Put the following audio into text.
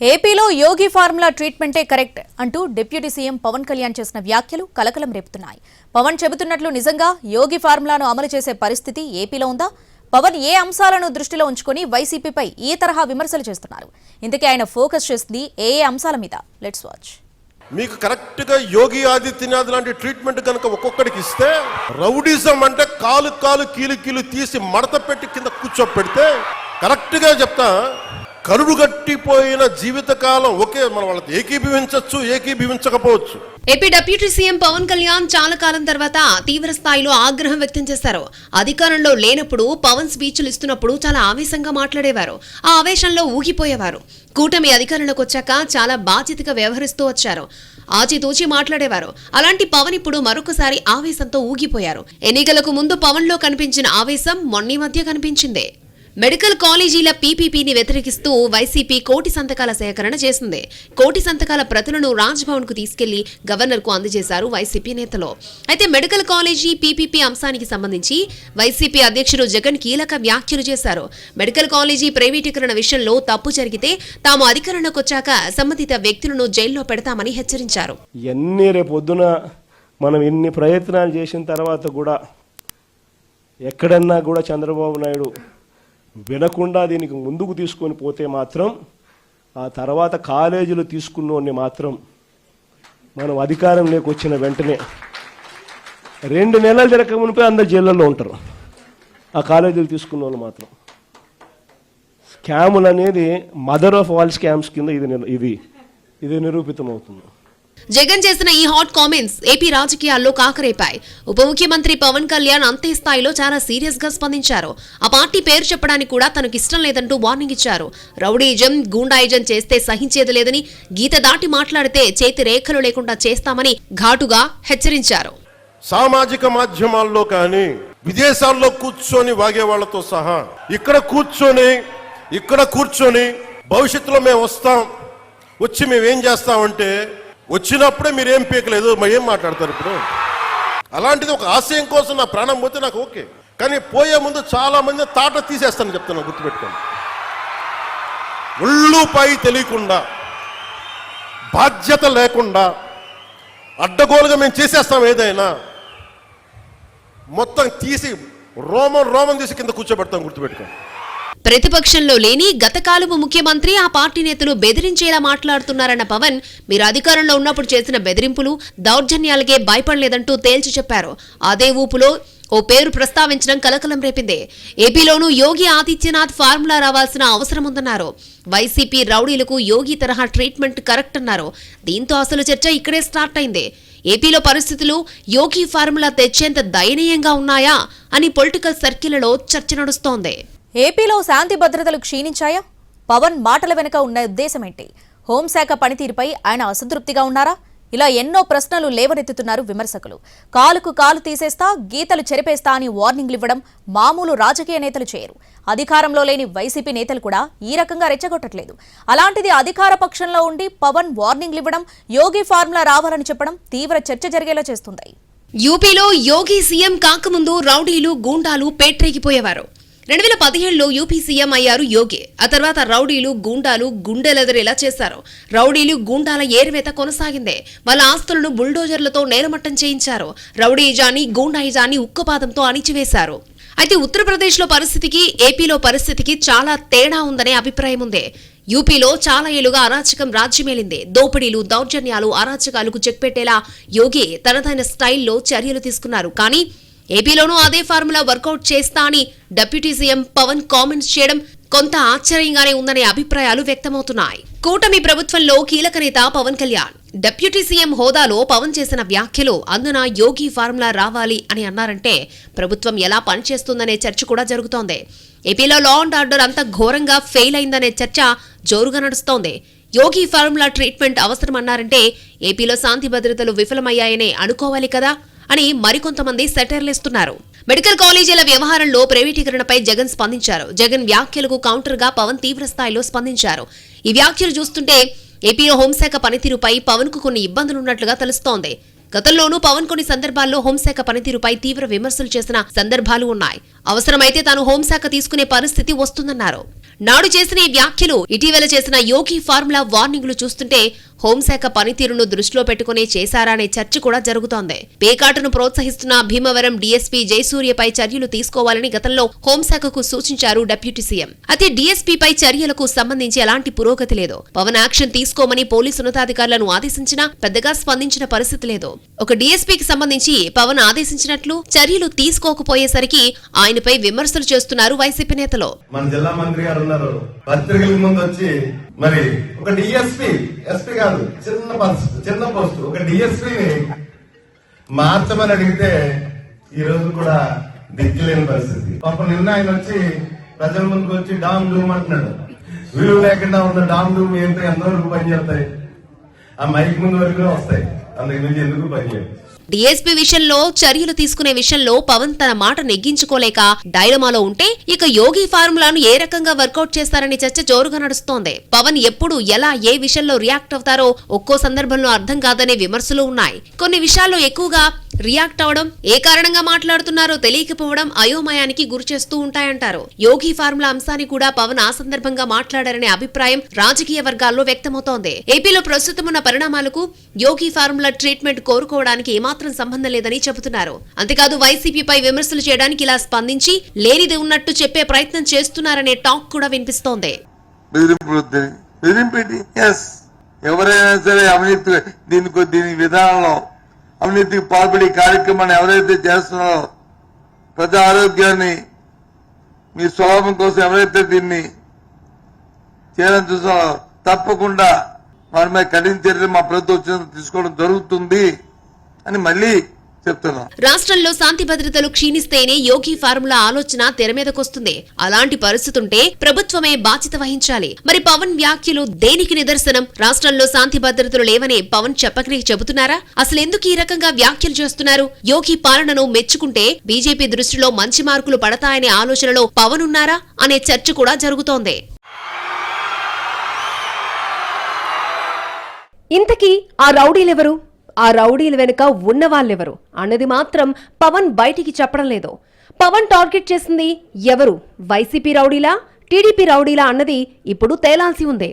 ఏపీలో యోగి ఫార్ములా ట్రీట్మెంటే కరెక్ట్ అంటూ డిప్యూటీ సీఎం పవన్ కళ్యాణ్ చేసిన వ్యాఖ్యలు కలకలం రేపుతున్నాయి. పవన్ చెబుతున్నట్లు నిజంగా యోగి ఫార్ములాను అమలు చేసే పరిస్థితి ఏపీలో ఉందా? పవన్ ఏ అంశాలను దృష్టిలో ఉంచుకొని వైసీపీపై ఈ తరహా విమర్శలు చేస్తున్నారు? ఇందుకే ఆయన ఫోకస్ చేసింది ఏ ఏ అంశాల మీద. లెట్స్ వాచ్ మీకు కరెక్ట్గా యోగి ఆదిత్యనాథ్ లాంటి ట్రీట్మెంట్ కనుక ఒక్కొక్కడికి ఇస్తే రౌడిజం అంటే కాలు కాలు కీలు కీలు తీసి మడత పెట్టి కింద కూర్చోపెడితే కరెక్ట్గా చెప్తా కరుడుగట్టిపోయిన జీవితకాలం ఒకే మనం వాళ్ళకి ఏకీభవించవచ్చు ఏకీభవించకపోవచ్చు. AP deputy CM Pawan Kalyan చాలా కాలం తర్వాత తీవ్ర స్థాయిలో ఆగ్రహం వ్యక్తం చేశారు. అధికారంలో లేనప్పుడు పవన్ స్పీచ్లు ఇస్తున్నప్పుడు చాలా ఆవేశంగా మాట్లాడేవారు. ఆ ఆవేశంలో ఊగిపోయేవారు. కూటమి అధికారంలోకి వచ్చాక చాలా బాధ్యతగా వ్యవహరిస్తూ వచ్చారు. ఆచితూచి మాట్లాడేవారు. అలాంటి పవన్ ఇప్పుడు మరొకసారి ఆవేశంతో ఊగిపోయారు. ఎన్నికలకు ముందు పవన్లో కనిపించిన ఆవేశం మొన్నీ మధ్య కనిపించిందే. మెడికల్ కాలేజీల పీపీపీని వ్యతిరేకిస్తూ వైసీపీ కోటి సంతకాల సేకరణ చేసింది. కోటి సంతకాల ప్రతులను రాజ్భవన్కు తీసుకెళ్ళి గవర్నర్కు అందజేశారు వైసీపీ నేతలు. అయితే మెడికల్ కాలేజీ పీపీపీ అంశానికి సంబంధించి వైసీపీ అధ్యక్షుడు జగన్ కీలక వ్యాఖ్యలు చేశారు. మెడికల్ కాలేజీ ప్రైవేటీకరణ విషయంలో తప్పు జరిగితే తాము అధికారంలోకి వచ్చాక సంబంధిత వ్యక్తులను జైల్లో పెడతామని హెచ్చరించారు. ఎన్ని రేపొద్దున పొద్దున మనం ఎన్ని ప్రయత్నాలు చేసిన తర్వాత కూడా ఎక్కడన్నా కూడా చంద్రబాబు నాయుడు వినకుండా దీనికి ముందుకు తీసుకొని పోతే మాత్రం ఆ తర్వాత కాలేజీలు తీసుకున్నోడిని మాత్రం మనం అధికారంలోకి వచ్చిన వెంటనే రెండు నెలలు తిరగక మునిపే అందరు జైళ్ళల్లో ఉంటారు. ఆ కాలేజీలు తీసుకున్న వాళ్ళు మాత్రం. స్కాములు అనేది మదర్ ఆఫ్ ఆల్ స్కామ్స్ కింద ఇది ఇది ఇది నిరూపితమవుతుంది. జగన్ చేసిన ఈ హాట్ కామెంట్స్ ఏపీ రాజకీయాల్లో కాకరేపాయి. ఉప ముఖ్యమంత్రి పవన్ కళ్యాణ్ అంతే స్థాయిలో చాలా సీరియస్గా స్పందించారు. ఆ పార్టీ పేరు చెప్పడానికి కూడా తనకు ఇష్టం లేదంటూ వార్నింగ్ ఇచ్చారు. రౌడీజం గూండాయిజం చేస్తే సహించేది లేదని గీత దాటి మాట్లాడితే చేతి రేఖలు లేకుండా చేస్తామని ఘాటుగా హెచ్చరించారు. సామాజిక మాధ్యమాల్లో కానీ విదేశాల్లో కూర్చొని వాగే వాళ్ళతో సహా ఇక్కడ కూర్చొని ఇక్కడ కూర్చొని భవిష్యత్తులో మేము వస్తాం వచ్చి మేము ఏం చేస్తామంటే వచ్చినప్పుడే మీరు ఏం పీకలేదు మరి ఏం మాట్లాడతారు ఇప్పుడు? అలాంటిది ఒక ఆశయం కోసం నా ప్రాణం పోతే నాకు ఓకే. కానీ పోయే ముందు చాలా మంది తాట తీసేస్తాను చెప్తాను గుర్తుపెట్టుకోండి. ఒళ్ళు తెలియకుండా బాధ్యత లేకుండా అడ్డగోలుగా మేము చేసేస్తాం ఏదైనా మొత్తం తీసి రోమం రోమం తీసి కింద కూర్చోబెడతాం గుర్తుపెట్టుకోండి. ప్రతిపక్షంలో లేని గతకాలపు ముఖ్యమంత్రి ఆ పార్టీ నేతలు బెదిరించేలా మాట్లాడుతున్నారన్న పవన్ మీరు అధికారంలో ఉన్నప్పుడు చేసిన బెదిరింపులు దౌర్జన్యాలకే భయపడలేదంటూ తేల్చి చెప్పారు. అదే ఊపులో ఓ పేరు ప్రస్తావించడం కలకలం రేపింది. ఏపీలోనూ యోగి ఆదిత్యనాథ్ ఫార్ములా రావాల్సిన అవసరం ఉందన్నారు. వైసీపీ రౌడీలకు యోగి తరహా ట్రీట్మెంట్ కరెక్ట్ అన్నారు. దీంతో అసలు చర్చ ఇక్కడే స్టార్ట్ అయింది. ఏపీలో పరిస్థితులు యోగి ఫార్ములా తెచ్చేంత దయనీయంగా ఉన్నాయా అని పొలిటికల్ సర్కిళ్ళలో చర్చ నడుస్తోంది. ఏపీలో శాంతి భద్రతలు క్షీణించాయా? పవన్ మాటల వెనుక ఉన్న ఉద్దేశమేంటి? హోంశాఖ పనితీరుపై ఆయన అసంతృప్తిగా ఉన్నారా? ఇలా ఎన్నో ప్రశ్నలు లేవనెత్తుతున్నారు విమర్శకులు. కాలుకు కాలు తీసేస్తా గీతలు చెరిపేస్తా అని వార్నింగ్లు ఇవ్వడం మామూలు రాజకీయ నేతలు చేయరు. అధికారంలో లేని వైసీపీ నేతలు కూడా ఈ రకంగా రెచ్చగొట్టట్లేదు. అలాంటిది అధికార పక్షంలో ఉండి పవన్ వార్నింగ్లు ఇవ్వడం యోగి ఫార్ములా రావాలని చెప్పడం తీవ్ర చర్చ జరిగేలా చేస్తుంది యూపీలో యోగి సీఎం కాకముందు రౌడీలు గూండాలు పేట్రీకిపోయేవారు రెండు వేల పదిహేడులో యూపీ సీఎం అయ్యారు యోగి. ఆ తర్వాత రౌడీలు గూండాలు గుండెలెదరేలా చేశారు? రౌడీలు గూండాల ఏరివేత కొనసాగిందే. వాళ్ళ ఆస్తులను బుల్డోజర్లతో నేలమట్టం చేయించారు. రౌడీజాని గూండాయిజాని ఉక్కుపాదంతో అణిచివేశారు. అయితే ఉత్తరప్రదేశ్లో పరిస్థితికి ఏపీలో పరిస్థితికి చాలా తేడా ఉందనే అభిప్రాయం ఉంది. యూపీలో చాలా ఏళ్ళుగా అరాచకం రాజ్యమేలింది. దోపిడీలు దౌర్జన్యాలు అరాచకాలకు చెక్ పెట్టేలా యోగి తనదైన స్టైల్లో చర్యలు తీసుకున్నారు. కానీ ఏపీలోనూ అదే ఫార్ములా వర్కౌట్ చేస్తా అని డిప్యూటీ సీఎం పవన్ కామెంట్స్ చేయడం కొంత ఆశ్చర్యంగానే ఉందనే అభిప్రాయాలు వ్యక్తమవుతున్నాయి. కూటమి ప్రభుత్వంలో కీలక నేత పవన్ కళ్యాణ్. డిప్యూటీ సీఎం హోదాలో పవన్ చేసిన వ్యాఖ్యలు అందున యోగి ఫార్ములా రావాలి అని అన్నారంటే ప్రభుత్వం ఎలా పనిచేస్తుందనే చర్చ కూడా జరుగుతోంది. ఏపీలో లా అండ్ ఆర్డర్ అంత ఘోరంగా ఫెయిల్ అయిందనే చర్చ జోరుగా నడుస్తోంది. యోగి ఫార్ములా ట్రీట్మెంట్ అవసరమన్నారంటే ఏపీలో శాంతి భద్రతలు విఫలమయ్యాయనే అనుకోవాలి కదా. అని మరికొంతమంది సెటర్లేస్తున్నారు. మెడికల్ కాలేజీల వ్యవహారంలో ప్రైవేటీకరణపై జగన్ స్పందించారు. జగన్ వ్యాఖ్యలకు కౌంటర్గా పవన్ తీవ్ర స్థాయిలో స్పందించారు. ఈ వ్యాఖ్యలు చూస్తుంటే ఏపీలో హోంశాఖ పనితీరుపై పవన్కు కొన్ని ఇబ్బందులున్నట్లుగా తెలుస్తోంది. గతంలోనూ పవన్ కొన్ని సందర్భాల్లో హోంశాఖ పనితీరుపై తీవ్ర విమర్శలు చేసిన సందర్భాలు ఉన్నాయి. అవసరమైతే తాను హోంశాఖ తీసుకునే పరిస్థితి వస్తుందన్నారు. నాడు చేసిన ఈ వ్యాఖ్యలు ఇటీవల చేసిన యోగి ఫార్ములా వార్నింగ్లు చూస్తుంటే హోంశాఖ పనితీరును దృష్టిలో పెట్టుకునే చేశారా అనే చర్చ కూడా జరుగుతోంది. పేకాటను ప్రోత్సహిస్తున్న భీమవరం డీఎస్పీ జయసూర్యపై చర్యలు తీసుకోవాలని గతంలో హోంశాఖకు సూచించారు డిప్యూటీ సీఎం. అయితే డీఎస్పీపై చర్యలకు సంబంధించి ఎలాంటి పురోగతి లేదు. పవన్ యాక్షన్ తీసుకోమని పోలీసు ఉన్నతాధికారులను ఆదేశించినా పెద్దగా స్పందించిన పరిస్థితి లేదు. ఒక డీఎస్పీకి సంబంధించి పవన్ ఆదేశించినట్లు చర్యలు తీసుకోకపోయేసరికి ఆయనపై విమర్శలు చేస్తున్నారు వైసీపీ నేతలు. మన జిల్లా మంత్రి గారు ఉన్నారు. పత్రికల ముందు వచ్చి మరి ఒక డిఎస్పి ఎస్పీ కాదు చిన్న చిన్న పోస్ట్ ఒక డిఎస్పీని మార్చమని అడిగితే ఈ రోజు కూడా దిక్కులేని పరిస్థితి. పాపం నిన్న ఆయన వచ్చి ప్రజల ముందుకు వచ్చి డామ్ డూమ్ అంటున్నాడు. విలువ లేకుండా ఉన్న డామ్ డూమ్ ఏంటో? ఎంతవరకు పనిచేస్తాయి ఆ మైక్ ముందు వరకు వస్తాయి. అందుకు ఎందుకు పనిచేయదు డీఎస్పీ విషయంలో చర్యలు తీసుకునే విషయంలో పవన్ తన మాట నెగ్గించుకోలేక డైలమాలో ఉంటే ఇక యోగి ఫార్ములాను ఏ రకంగా వర్కౌట్ చేస్తారని చర్చ జోరుగా నడుస్తోంది. పవన్ ఎప్పుడు ఎలా ఏ విషయంలో రియాక్ట్ అవుతారో ఒక్కో సందర్భంలో అర్థం కాదనే విమర్శలు ఉన్నాయి. కొన్ని విషయాల్లో ఎక్కువగా రియాక్ట్ అవడం ఏ కారణంగా మాట్లాడుతున్నారో తెలియకపోవడం అయోమయానికి గురిచేస్తూ ఉంటాయంటారు. యోగి ఫార్ములా అంశాన్ని కూడా పవన్ ఆ సందర్భంగా మాట్లాడారనే అభిప్రాయం రాజకీయ వర్గాల్లో వ్యక్తమవుతోంది. ఏపీలో ప్రస్తుతం ఉన్న పరిణామాలకు యోగి ఫార్ములా ట్రీట్మెంట్ కోరుకోవడానికి ఏమాత్రం సంబంధం లేదని చెబుతున్నారు. అంతేకాదు వైసీపీపై విమర్శలు చేయడానికి ఇలా స్పందించి లేనిది ఉన్నట్టు చెప్పే ప్రయత్నం చేస్తున్నారనే టాక్ కూడా వినిపిస్తోంది. ఎవరైనా సరే అవినీతి దీనికి దీని విధానంలో అవినీతికి పాల్పడి కార్యక్రమాన్ని ఎవరైతే చేస్తున్నారో ప్రజా ఆరోగ్యాన్ని మీ స్వభావం కోసం ఎవరైతే దీన్ని చేయాలని చూస్తున్నారో తప్పకుండా వారి మీద కఠిన చర్యలు మా ప్రభుత్వం తీసుకోవడం జరుగుతుంది. అని మళ్ళీ చెప్తున్నాం. రాష్ట్రంలో శాంతి భద్రతలు క్షీణిస్తేనే యోగి ఫార్ములా ఆలోచన తెర మీదకొస్తుంది. అలాంటి పరిస్థితి ఉంటే ప్రభుత్వమే బాధ్యత వహించాలి. మరి పవన్ వ్యాఖ్యలు దేనికి నిదర్శనం? రాష్ట్రంలో శాంతి భద్రతలు లేవని పవన్ చెప్పకనే చెబుతున్నారా? అసలు ఎందుకు ఈ రకంగా వ్యాఖ్యలు చేస్తున్నారు? యోగి పాలనను మెచ్చుకుంటే బీజేపీ దృష్టిలో మంచి మార్కులు పడతాయనే ఆలోచనలో పవన్ ఉన్నారా? అనే చర్చ కూడా జరుగుతోంది. ఇంతకీ ఆ రౌడీలెవరు? ఆ రౌడీల వెనుక ఉన్నవాళ్ళెవరు అన్నది మాత్రం పవన్ బయటికి చెప్పడం లేదు. పవన్ టార్గెట్ చేసింది ఎవరు? వైసీపీ రౌడీలా? టీడీపీ రౌడీలా అన్నది ఇప్పుడు తేలాల్సి ఉంది.